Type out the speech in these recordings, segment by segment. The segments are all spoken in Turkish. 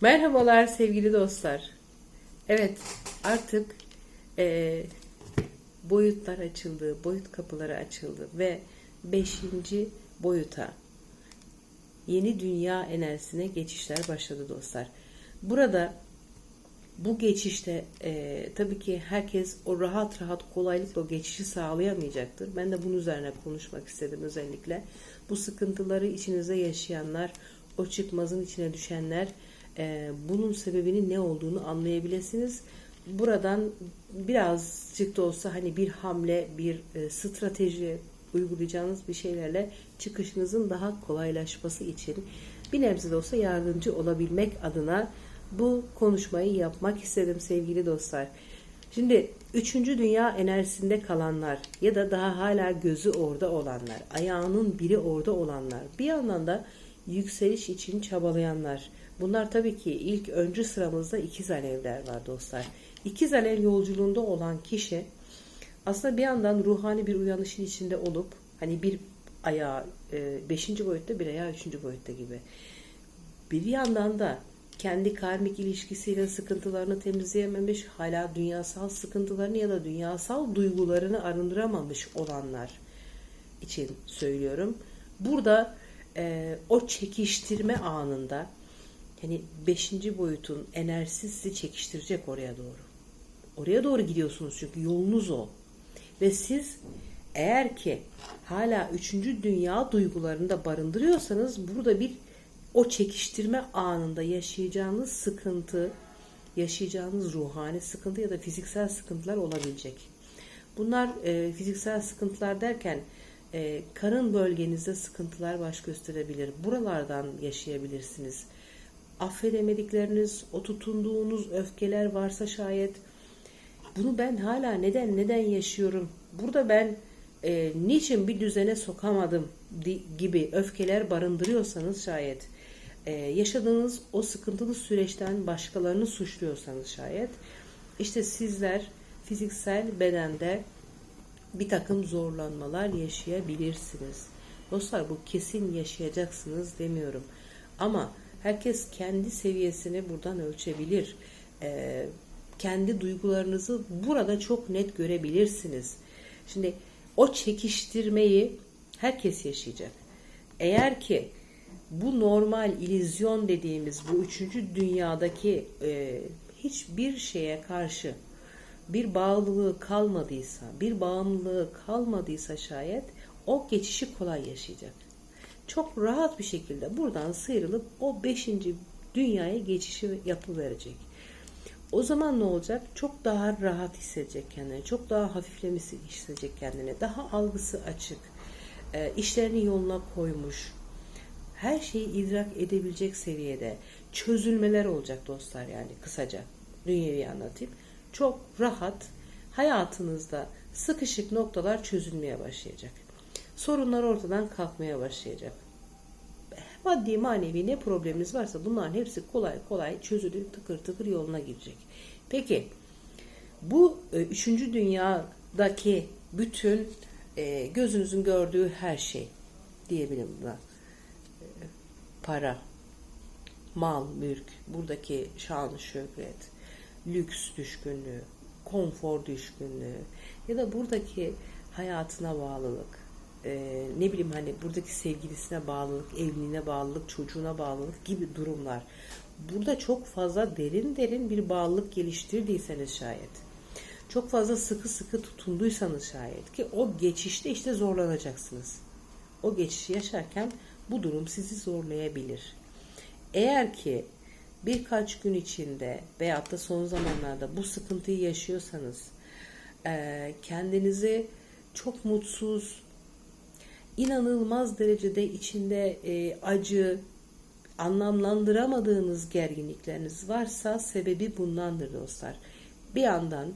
Merhabalar sevgili dostlar. Evet artık eee, boyutlar açıldı, boyut kapıları açıldı ve beşinci boyuta yeni dünya enerjisine geçişler başladı dostlar. Burada bu geçişte eee, tabii ki herkes o rahat rahat kolaylıkla o geçişi sağlayamayacaktır. Ben de bunun üzerine konuşmak istedim özellikle. Bu sıkıntıları içinize yaşayanlar, o çıkmazın içine düşenler eee, bunun sebebinin ne olduğunu anlayabilirsiniz. Buradan birazcık da olsa hani bir hamle, bir e, strateji uygulayacağınız bir şeylerle çıkışınızın daha kolaylaşması için bir nebze de olsa yardımcı olabilmek adına bu konuşmayı yapmak istedim sevgili dostlar. Şimdi üçüncü dünya enerjisinde kalanlar ya da daha hala gözü orada olanlar, ayağının biri orada olanlar, bir yandan da yükseliş için çabalayanlar. Bunlar tabii ki ilk öncü sıramızda ikiz alevler var dostlar. İkiz alev yolculuğunda olan kişi aslında bir yandan ruhani bir uyanışın içinde olup hani bir ayağı e, beşinci boyutta bir ayağı üçüncü boyutta gibi. Bir yandan da kendi karmik ilişkisiyle sıkıntılarını temizleyememiş, hala dünyasal sıkıntılarını ya da dünyasal duygularını arındıramamış olanlar için söylüyorum. Burada e, o çekiştirme anında hani beşinci boyutun enerjisi sizi çekiştirecek oraya doğru. Oraya doğru gidiyorsunuz çünkü yolunuz o. Ve siz eğer ki hala üçüncü dünya duygularında barındırıyorsanız burada bir o çekiştirme anında yaşayacağınız sıkıntı, yaşayacağınız ruhani sıkıntı ya da fiziksel sıkıntılar olabilecek. Bunlar e, fiziksel sıkıntılar derken e, karın bölgenizde sıkıntılar baş gösterebilir. Buralardan yaşayabilirsiniz. Affedemedikleriniz, o tutunduğunuz öfkeler varsa şayet bunu ben hala neden neden yaşıyorum? Burada ben e, niçin bir düzene sokamadım gibi öfkeler barındırıyorsanız şayet e, yaşadığınız o sıkıntılı süreçten başkalarını suçluyorsanız şayet işte sizler fiziksel bedende bir takım zorlanmalar yaşayabilirsiniz. Dostlar bu kesin yaşayacaksınız demiyorum. Ama herkes kendi seviyesini buradan ölçebilir. Ee, kendi duygularınızı burada çok net görebilirsiniz. Şimdi o çekiştirmeyi herkes yaşayacak. Eğer ki bu normal ilizyon dediğimiz bu üçüncü dünyadaki e, hiçbir şeye karşı bir bağlılığı kalmadıysa, bir bağımlılığı kalmadıysa şayet o geçişi kolay yaşayacak. Çok rahat bir şekilde buradan sıyrılıp o beşinci dünyaya geçişi yapıverecek. O zaman ne olacak? Çok daha rahat hissedecek kendini, çok daha hafiflemiş hissedecek kendini, daha algısı açık, e, işlerini yoluna koymuş, her şeyi idrak edebilecek seviyede çözülmeler olacak dostlar yani kısaca dünyevi anlatayım. Çok rahat hayatınızda sıkışık noktalar çözülmeye başlayacak. Sorunlar ortadan kalkmaya başlayacak. Maddi manevi ne probleminiz varsa bunların hepsi kolay kolay çözülüp tıkır tıkır yoluna girecek. Peki bu e, üçüncü dünyadaki bütün e, gözünüzün gördüğü her şey diyebilirim buna. E, para, mal, mülk, buradaki şan, şöhret, lüks düşkünlüğü, konfor düşkünlüğü ya da buradaki hayatına bağlılık, e, ne bileyim hani buradaki sevgilisine bağlılık, evliliğine bağlılık, çocuğuna bağlılık gibi durumlar. Burada çok fazla derin derin bir bağlılık geliştirdiyseniz şayet, çok fazla sıkı sıkı tutunduysanız şayet ki o geçişte işte zorlanacaksınız. O geçişi yaşarken bu durum sizi zorlayabilir. Eğer ki birkaç gün içinde veyahut da son zamanlarda bu sıkıntıyı yaşıyorsanız e, kendinizi çok mutsuz, inanılmaz derecede içinde e, acı, anlamlandıramadığınız gerginlikleriniz varsa sebebi bundandır dostlar. Bir yandan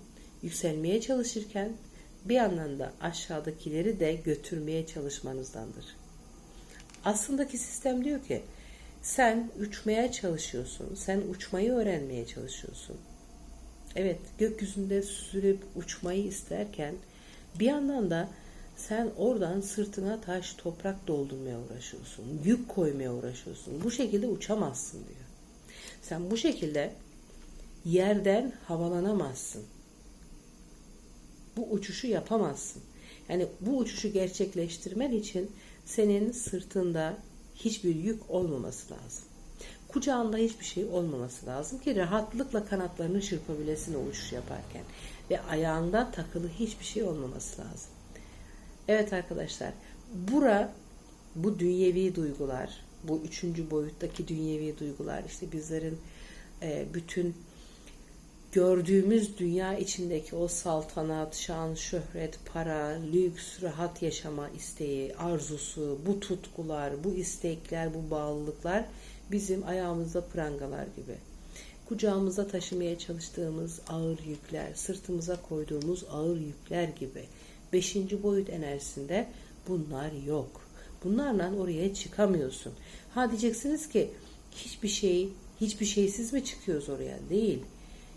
yükselmeye çalışırken bir yandan da aşağıdakileri de götürmeye çalışmanızdandır. Aslındaki sistem diyor ki sen uçmaya çalışıyorsun. Sen uçmayı öğrenmeye çalışıyorsun. Evet, gökyüzünde sürüp uçmayı isterken bir yandan da sen oradan sırtına taş, toprak doldurmaya uğraşıyorsun. Yük koymaya uğraşıyorsun. Bu şekilde uçamazsın diyor. Sen bu şekilde yerden havalanamazsın. Bu uçuşu yapamazsın. Yani bu uçuşu gerçekleştirmen için senin sırtında hiçbir yük olmaması lazım. Kucağında hiçbir şey olmaması lazım ki rahatlıkla kanatlarını çırpabilesin o uçuş yaparken. Ve ayağında takılı hiçbir şey olmaması lazım. Evet arkadaşlar, bura bu dünyevi duygular, bu üçüncü boyuttaki dünyevi duygular, işte bizlerin e, bütün gördüğümüz dünya içindeki o saltanat, şan, şöhret, para, lüks, rahat yaşama isteği, arzusu, bu tutkular, bu istekler, bu bağlılıklar bizim ayağımızda prangalar gibi. Kucağımıza taşımaya çalıştığımız ağır yükler, sırtımıza koyduğumuz ağır yükler gibi. Beşinci boyut enerjisinde bunlar yok. Bunlarla oraya çıkamıyorsun. Ha diyeceksiniz ki hiçbir şey, hiçbir şeysiz mi çıkıyoruz oraya? Değil.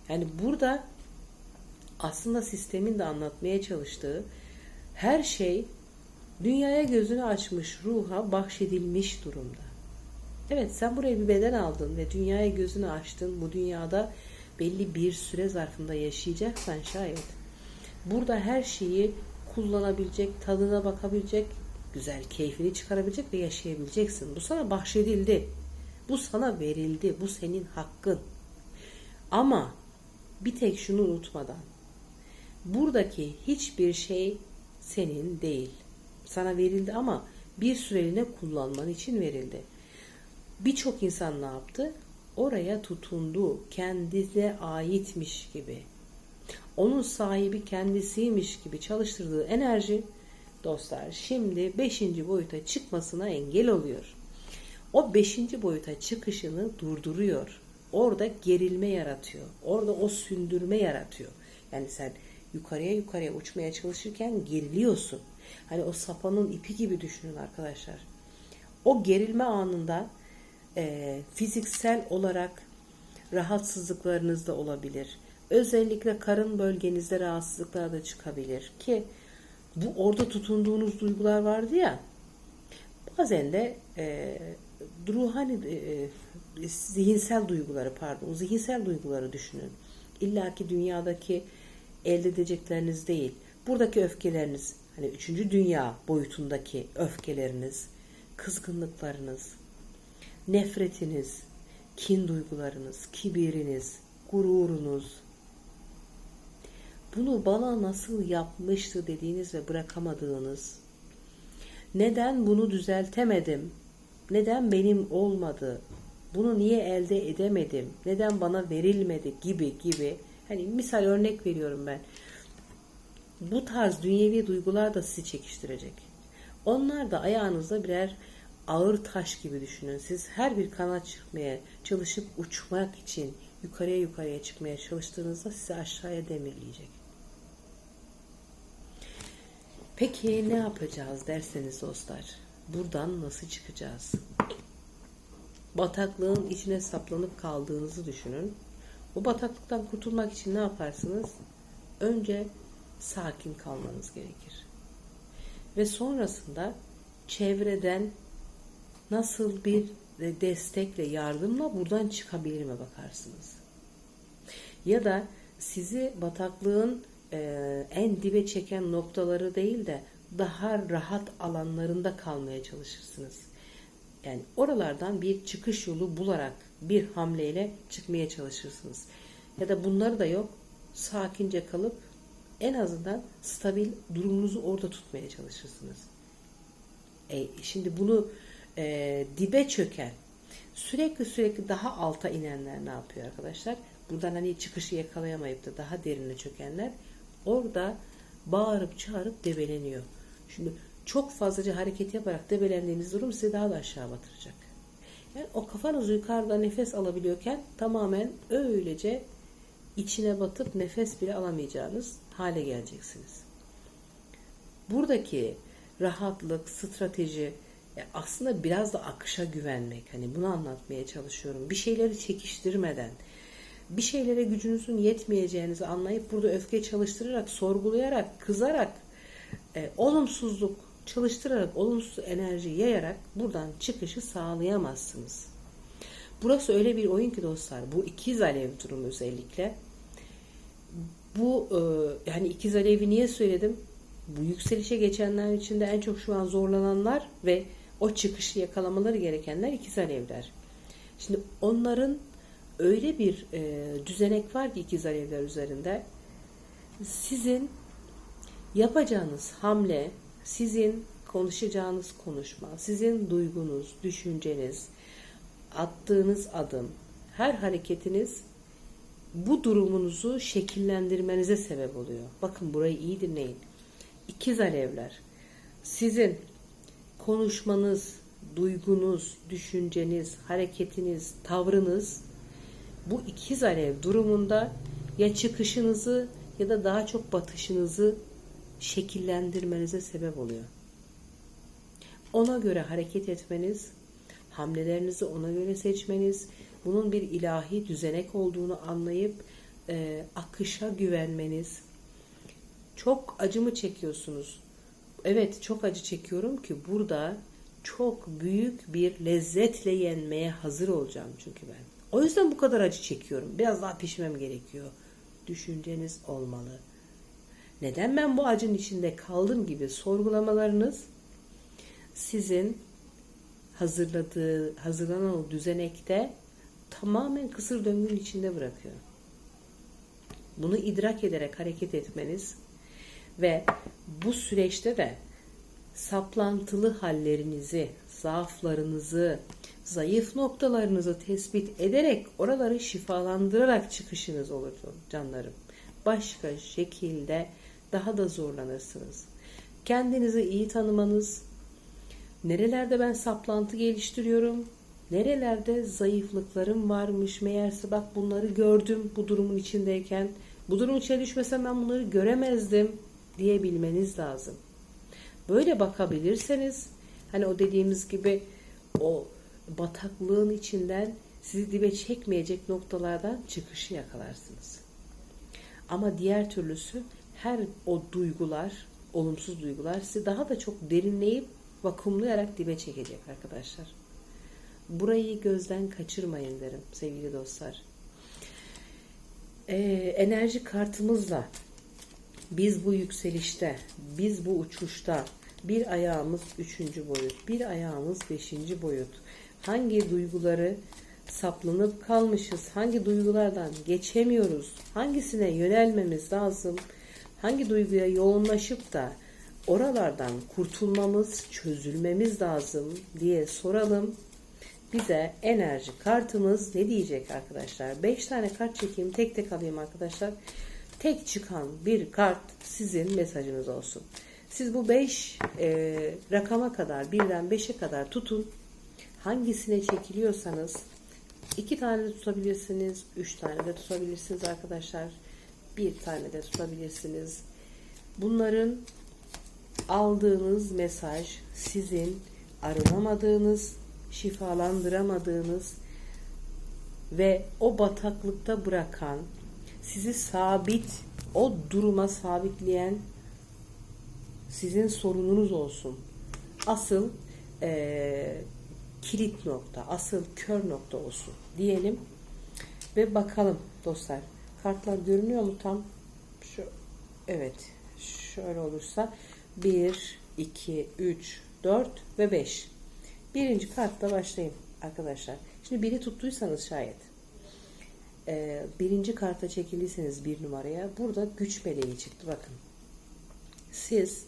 Yani burada aslında sistemin de anlatmaya çalıştığı her şey dünyaya gözünü açmış ruha bahşedilmiş durumda. Evet sen buraya bir beden aldın ve dünyaya gözünü açtın. Bu dünyada belli bir süre zarfında yaşayacaksan şayet burada her şeyi kullanabilecek, tadına bakabilecek, güzel keyfini çıkarabilecek ve yaşayabileceksin. Bu sana bahşedildi. Bu sana verildi. Bu senin hakkın. Ama bir tek şunu unutmadan buradaki hiçbir şey senin değil. Sana verildi ama bir süreliğine kullanman için verildi. Birçok insan ne yaptı? Oraya tutundu. Kendine aitmiş gibi. Onun sahibi kendisiymiş gibi çalıştırdığı enerji dostlar şimdi 5. boyuta çıkmasına engel oluyor. O 5. boyuta çıkışını durduruyor. Orada gerilme yaratıyor. Orada o sündürme yaratıyor. Yani sen yukarıya yukarıya uçmaya çalışırken geriliyorsun. Hani o sapanın ipi gibi düşünün arkadaşlar. O gerilme anında e, fiziksel olarak rahatsızlıklarınız da olabilir. Özellikle karın bölgenizde rahatsızlıklar da çıkabilir ki bu orada tutunduğunuz duygular vardı ya bazen de e, ruhani e, zihinsel duyguları pardon zihinsel duyguları düşünün. İlla ki dünyadaki elde edecekleriniz değil. Buradaki öfkeleriniz hani üçüncü dünya boyutundaki öfkeleriniz, kızgınlıklarınız, nefretiniz, kin duygularınız, kibiriniz, gururunuz, bunu bana nasıl yapmıştı dediğiniz ve bırakamadığınız, neden bunu düzeltemedim, neden benim olmadı, bunu niye elde edemedim, neden bana verilmedi gibi gibi, hani misal örnek veriyorum ben, bu tarz dünyevi duygular da sizi çekiştirecek. Onlar da ayağınızda birer ağır taş gibi düşünün. Siz her bir kanat çırpmaya çalışıp uçmak için yukarıya yukarıya çıkmaya çalıştığınızda sizi aşağıya demirleyecek. Peki ne yapacağız derseniz dostlar. Buradan nasıl çıkacağız? Bataklığın içine saplanıp kaldığınızı düşünün. Bu bataklıktan kurtulmak için ne yaparsınız? Önce sakin kalmanız gerekir. Ve sonrasında çevreden nasıl bir destekle, yardımla buradan çıkabilirime bakarsınız. Ya da sizi bataklığın e, en dibe çeken noktaları değil de daha rahat alanlarında kalmaya çalışırsınız. Yani oralardan bir çıkış yolu bularak bir hamleyle çıkmaya çalışırsınız. Ya da bunları da yok. Sakince kalıp en azından stabil durumunuzu orada tutmaya çalışırsınız. E, şimdi bunu e, dibe çöken, sürekli sürekli daha alta inenler ne yapıyor arkadaşlar? Buradan hani çıkışı yakalayamayıp da daha derine çökenler orada bağırıp çağırıp debeleniyor. Şimdi çok fazlaca hareket yaparak debelendiğiniz durum sizi daha da aşağı batıracak. Yani o kafanız yukarıda nefes alabiliyorken tamamen öylece içine batıp nefes bile alamayacağınız hale geleceksiniz. Buradaki rahatlık, strateji aslında biraz da akışa güvenmek. Hani bunu anlatmaya çalışıyorum. Bir şeyleri çekiştirmeden, bir şeylere gücünüzün yetmeyeceğinizi anlayıp burada öfke çalıştırarak, sorgulayarak, kızarak, e, olumsuzluk çalıştırarak, olumsuz enerji yayarak buradan çıkışı sağlayamazsınız. Burası öyle bir oyun ki dostlar. Bu ikiz alev durumu özellikle. Bu e, yani ikiz alevi niye söyledim? Bu yükselişe geçenler içinde en çok şu an zorlananlar ve o çıkışı yakalamaları gerekenler ikiz alevler. Şimdi onların öyle bir e, düzenek var ki ikiz alevler üzerinde. Sizin yapacağınız hamle, sizin konuşacağınız konuşma, sizin duygunuz, düşünceniz, attığınız adım, her hareketiniz bu durumunuzu şekillendirmenize sebep oluyor. Bakın burayı iyi dinleyin. İkiz alevler. Sizin konuşmanız, duygunuz, düşünceniz, hareketiniz, tavrınız bu ikiz alev durumunda ya çıkışınızı ya da daha çok batışınızı şekillendirmenize sebep oluyor. Ona göre hareket etmeniz, hamlelerinizi ona göre seçmeniz, bunun bir ilahi düzenek olduğunu anlayıp e, akışa güvenmeniz. Çok acı mı çekiyorsunuz? Evet çok acı çekiyorum ki burada çok büyük bir lezzetle yenmeye hazır olacağım çünkü ben. O yüzden bu kadar acı çekiyorum. Biraz daha pişmem gerekiyor. Düşünceniz olmalı. Neden ben bu acın içinde kaldım gibi sorgulamalarınız sizin hazırladığı, hazırlanan o düzenekte tamamen kısır döngünün içinde bırakıyor. Bunu idrak ederek hareket etmeniz ve bu süreçte de saplantılı hallerinizi, zaaflarınızı, zayıf noktalarınızı tespit ederek oraları şifalandırarak çıkışınız olur canlarım. Başka şekilde daha da zorlanırsınız. Kendinizi iyi tanımanız, nerelerde ben saplantı geliştiriyorum, nerelerde zayıflıklarım varmış meğerse bak bunları gördüm bu durumun içindeyken, bu durumun içine düşmesem ben bunları göremezdim diyebilmeniz lazım. Böyle bakabilirseniz hani o dediğimiz gibi o bataklığın içinden sizi dibe çekmeyecek noktalardan çıkışı yakalarsınız. Ama diğer türlüsü her o duygular, olumsuz duygular sizi daha da çok derinleyip vakumlayarak dibe çekecek arkadaşlar. Burayı gözden kaçırmayın derim sevgili dostlar. Ee, enerji kartımızla biz bu yükselişte, biz bu uçuşta bir ayağımız üçüncü boyut, bir ayağımız beşinci boyut. Hangi duyguları saplanıp kalmışız, hangi duygulardan geçemiyoruz, hangisine yönelmemiz lazım, hangi duyguya yoğunlaşıp da oralardan kurtulmamız, çözülmemiz lazım diye soralım. Bize enerji kartımız ne diyecek arkadaşlar? 5 tane kart çekeyim, tek tek alayım arkadaşlar. Tek çıkan bir kart sizin mesajınız olsun. Siz bu 5 e, rakama kadar, birden 5'e kadar tutun. Hangisine çekiliyorsanız iki tane de tutabilirsiniz, üç tane de tutabilirsiniz arkadaşlar. Bir tane de tutabilirsiniz. Bunların aldığınız mesaj sizin arınamadığınız, şifalandıramadığınız ve o bataklıkta bırakan, sizi sabit, o duruma sabitleyen sizin sorununuz olsun. Asıl e, kilit nokta, asıl kör nokta olsun diyelim. Ve bakalım dostlar. Kartlar görünüyor mu tam? Şu evet. Şöyle olursa 1 2 3 4 ve 5. Birinci kartla başlayayım arkadaşlar. Şimdi biri tuttuysanız şayet e, birinci karta çekildiyseniz bir numaraya burada güç meleği çıktı bakın. Siz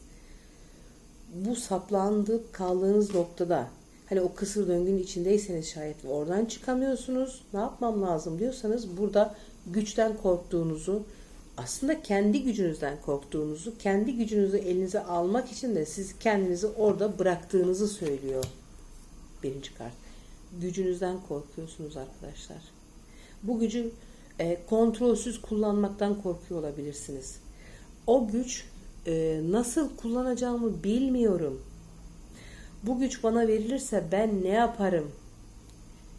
bu saplandı kaldığınız noktada hani o kısır döngünün içindeyseniz şayet ve oradan çıkamıyorsunuz ne yapmam lazım diyorsanız burada güçten korktuğunuzu aslında kendi gücünüzden korktuğunuzu kendi gücünüzü elinize almak için de siz kendinizi orada bıraktığınızı söylüyor birinci kart. Gücünüzden korkuyorsunuz arkadaşlar. Bu gücü e, kontrolsüz kullanmaktan korkuyor olabilirsiniz. O güç e, nasıl kullanacağımı bilmiyorum. Bu güç bana verilirse ben ne yaparım?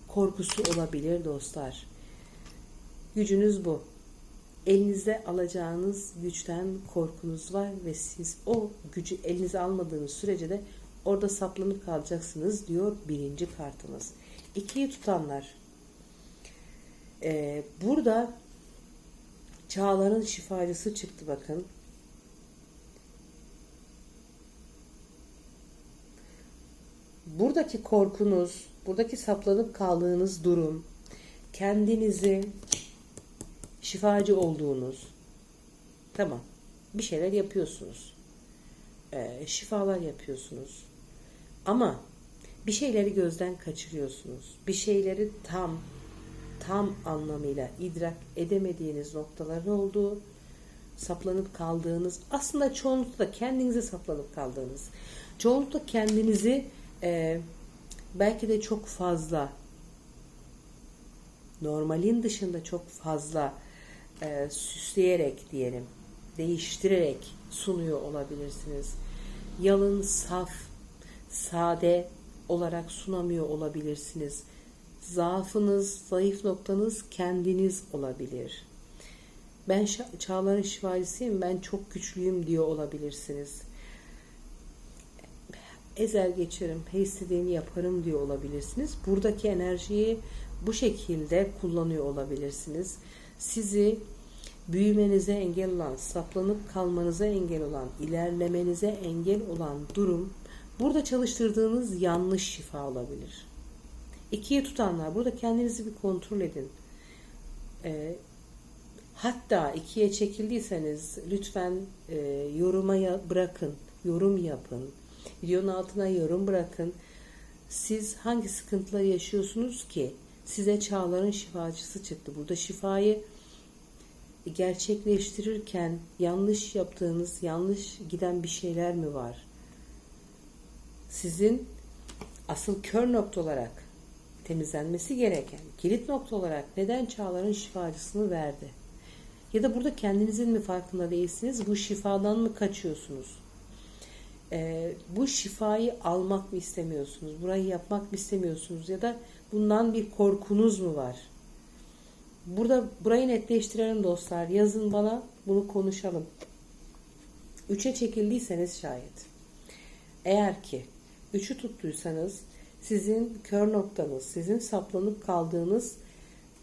Korkusu olabilir dostlar. Gücünüz bu. Elinizde alacağınız güçten korkunuz var ve siz o gücü elinize almadığınız sürece de orada saplanıp kalacaksınız diyor birinci kartımız. İkiyi tutanlar Ee, burada çağların şifacısı çıktı bakın. Buradaki korkunuz, buradaki saplanıp kaldığınız durum, kendinizi şifacı olduğunuz, tamam bir şeyler yapıyorsunuz. Ee, şifalar yapıyorsunuz. Ama bir şeyleri gözden kaçırıyorsunuz. Bir şeyleri tam tam anlamıyla idrak edemediğiniz noktaların olduğu, saplanıp kaldığınız, aslında çoğunlukla kendinize saplanıp kaldığınız, çoğunlukla kendinizi e, belki de çok fazla normalin dışında çok fazla e, süsleyerek diyelim, değiştirerek sunuyor olabilirsiniz. Yalın, saf, sade olarak sunamıyor olabilirsiniz. Zaafınız, zayıf noktanız kendiniz olabilir. Ben çağların şifacısıyım, ben çok güçlüyüm diyor olabilirsiniz. Ezer geçerim, her istediğimi yaparım diyor olabilirsiniz. Buradaki enerjiyi bu şekilde kullanıyor olabilirsiniz. Sizi büyümenize engel olan, saplanıp kalmanıza engel olan, ilerlemenize engel olan durum burada çalıştırdığınız yanlış şifa olabilir. İkiye tutanlar burada kendinizi bir kontrol edin. Ee, hatta ikiye çekildiyseniz lütfen e, yoruma bırakın, yorum yapın. Videonun altına yorum bırakın. Siz hangi sıkıntıları yaşıyorsunuz ki? Size çağların şifacısı çıktı. Burada şifayı gerçekleştirirken yanlış yaptığınız, yanlış giden bir şeyler mi var? Sizin asıl kör nokta olarak temizlenmesi gereken kilit nokta olarak neden çağların şifacısını verdi? Ya da burada kendinizin mi farkında değilsiniz? Bu şifadan mı kaçıyorsunuz? Ee, bu şifayı almak mı istemiyorsunuz? Burayı yapmak mı istemiyorsunuz? Ya da bundan bir korkunuz mu var? Burada burayı netleştirelim dostlar. Yazın bana bunu konuşalım. Üçe çekildiyseniz şayet. Eğer ki üçü tuttuysanız sizin kör noktanız, sizin saplanıp kaldığınız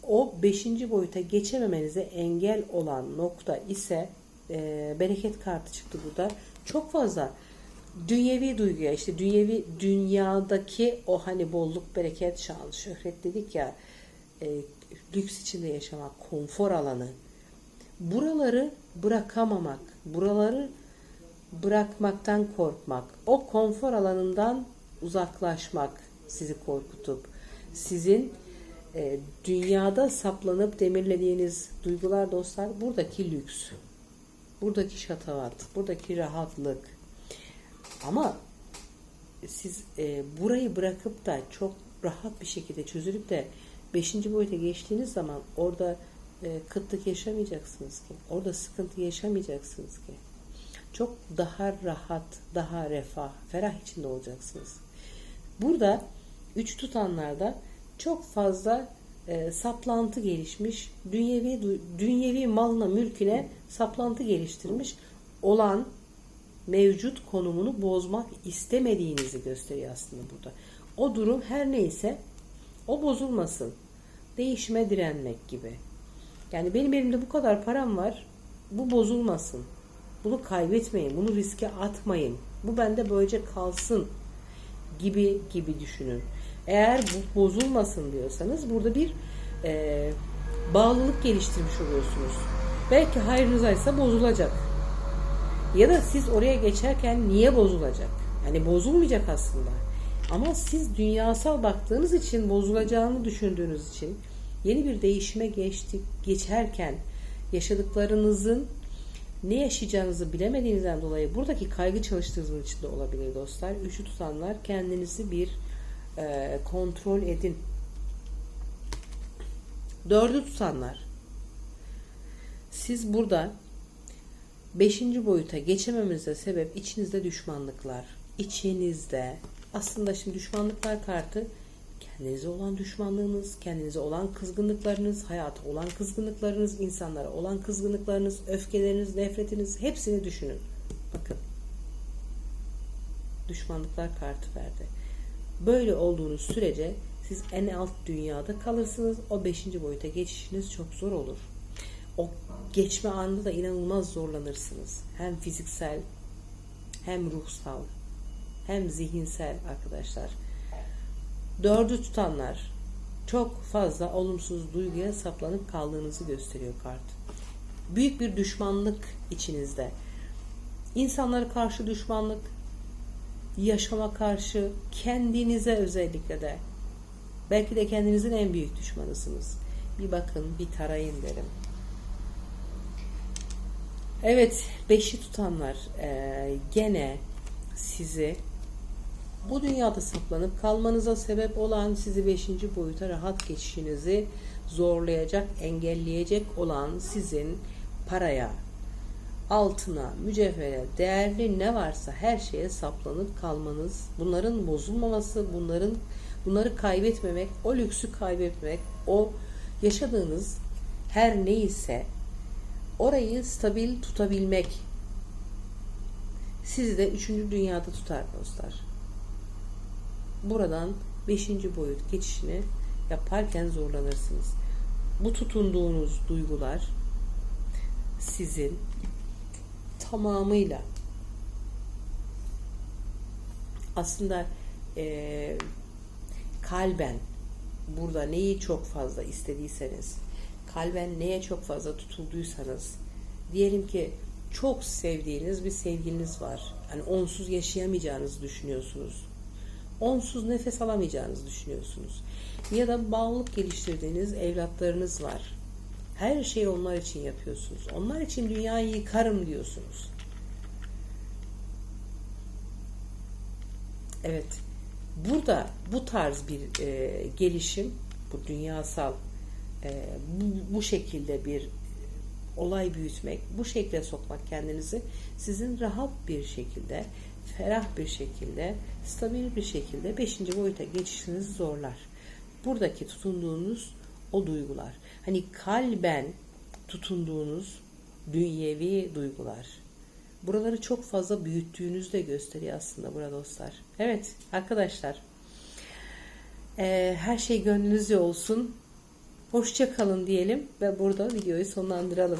o beşinci boyuta geçememenize engel olan nokta ise e, bereket kartı çıktı burada. Çok fazla dünyevi duyguya işte dünyevi dünyadaki o hani bolluk, bereket, şan, şöhret dedik ya e, lüks içinde yaşamak, konfor alanı. Buraları bırakamamak, buraları bırakmaktan korkmak, o konfor alanından uzaklaşmak sizi korkutup sizin e, dünyada saplanıp demirlediğiniz duygular dostlar buradaki lüks, buradaki şatavat, buradaki rahatlık. Ama siz e, burayı bırakıp da çok rahat bir şekilde çözülüp de 5. boyuta geçtiğiniz zaman orada e, kıtlık yaşamayacaksınız ki. Orada sıkıntı yaşamayacaksınız ki. Çok daha rahat, daha refah, ferah içinde olacaksınız. Burada üç tutanlarda çok fazla e, saplantı gelişmiş, dünyevi dünyevi malına, mülküne saplantı geliştirmiş olan mevcut konumunu bozmak istemediğinizi gösteriyor aslında burada. O durum her neyse o bozulmasın. Değişime direnmek gibi. Yani benim elimde bu kadar param var. Bu bozulmasın. Bunu kaybetmeyin. Bunu riske atmayın. Bu bende böylece kalsın gibi gibi düşünün. Eğer bu bozulmasın diyorsanız burada bir e, bağlılık geliştirmiş oluyorsunuz. Belki hayrınızaysa bozulacak. Ya da siz oraya geçerken niye bozulacak? Yani bozulmayacak aslında. Ama siz dünyasal baktığınız için bozulacağını düşündüğünüz için yeni bir değişime geçtik, geçerken yaşadıklarınızın ne yaşayacağınızı bilemediğinizden dolayı buradaki kaygı çalıştığınız için de olabilir dostlar. Üçü tutanlar kendinizi bir e, kontrol edin. Dördü tutanlar. Siz burada beşinci boyuta geçememenize sebep içinizde düşmanlıklar. İçinizde aslında şimdi düşmanlıklar kartı kendinize olan düşmanlığınız, kendinize olan kızgınlıklarınız, hayata olan kızgınlıklarınız, insanlara olan kızgınlıklarınız, öfkeleriniz, nefretiniz hepsini düşünün. Bakın. Düşmanlıklar kartı verdi. Böyle olduğunuz sürece siz en alt dünyada kalırsınız. O beşinci boyuta geçişiniz çok zor olur. O geçme anında da inanılmaz zorlanırsınız. Hem fiziksel hem ruhsal hem zihinsel arkadaşlar. Dördü tutanlar çok fazla olumsuz duyguya saplanıp kaldığınızı gösteriyor kart. Büyük bir düşmanlık içinizde. İnsanlara karşı düşmanlık, yaşama karşı, kendinize özellikle de. Belki de kendinizin en büyük düşmanısınız. Bir bakın, bir tarayın derim. Evet, beşi tutanlar eee, gene sizi bu dünyada saplanıp kalmanıza sebep olan sizi beşinci boyuta rahat geçişinizi zorlayacak, engelleyecek olan sizin paraya, altına, mücevhere, değerli ne varsa her şeye saplanıp kalmanız, bunların bozulmaması, bunların bunları kaybetmemek, o lüksü kaybetmek, o yaşadığınız her neyse orayı stabil tutabilmek sizi de üçüncü dünyada tutar dostlar. Buradan beşinci boyut geçişini yaparken zorlanırsınız. Bu tutunduğunuz duygular sizin tamamıyla aslında eee, kalben burada neyi çok fazla istediyseniz kalben neye çok fazla tutulduysanız diyelim ki çok sevdiğiniz bir sevgiliniz var. Hani onsuz yaşayamayacağınızı düşünüyorsunuz. Onsuz nefes alamayacağınızı düşünüyorsunuz. Ya da bağlılık geliştirdiğiniz evlatlarınız var. Her şeyi onlar için yapıyorsunuz. Onlar için dünyayı yıkarım diyorsunuz. Evet. Burada bu tarz bir e, gelişim, bu dünyasal e, bu, bu şekilde bir olay büyütmek, bu şekle sokmak kendinizi sizin rahat bir şekilde, ferah bir şekilde, stabil bir şekilde 5. boyuta geçişinizi zorlar. Buradaki tutunduğunuz o duygular. Hani kalben tutunduğunuz dünyevi duygular. Buraları çok fazla büyüttüğünüzü de gösteriyor aslında burada dostlar. Evet arkadaşlar. Ee, her şey gönlünüzce olsun. Hoşça kalın diyelim ve burada videoyu sonlandıralım.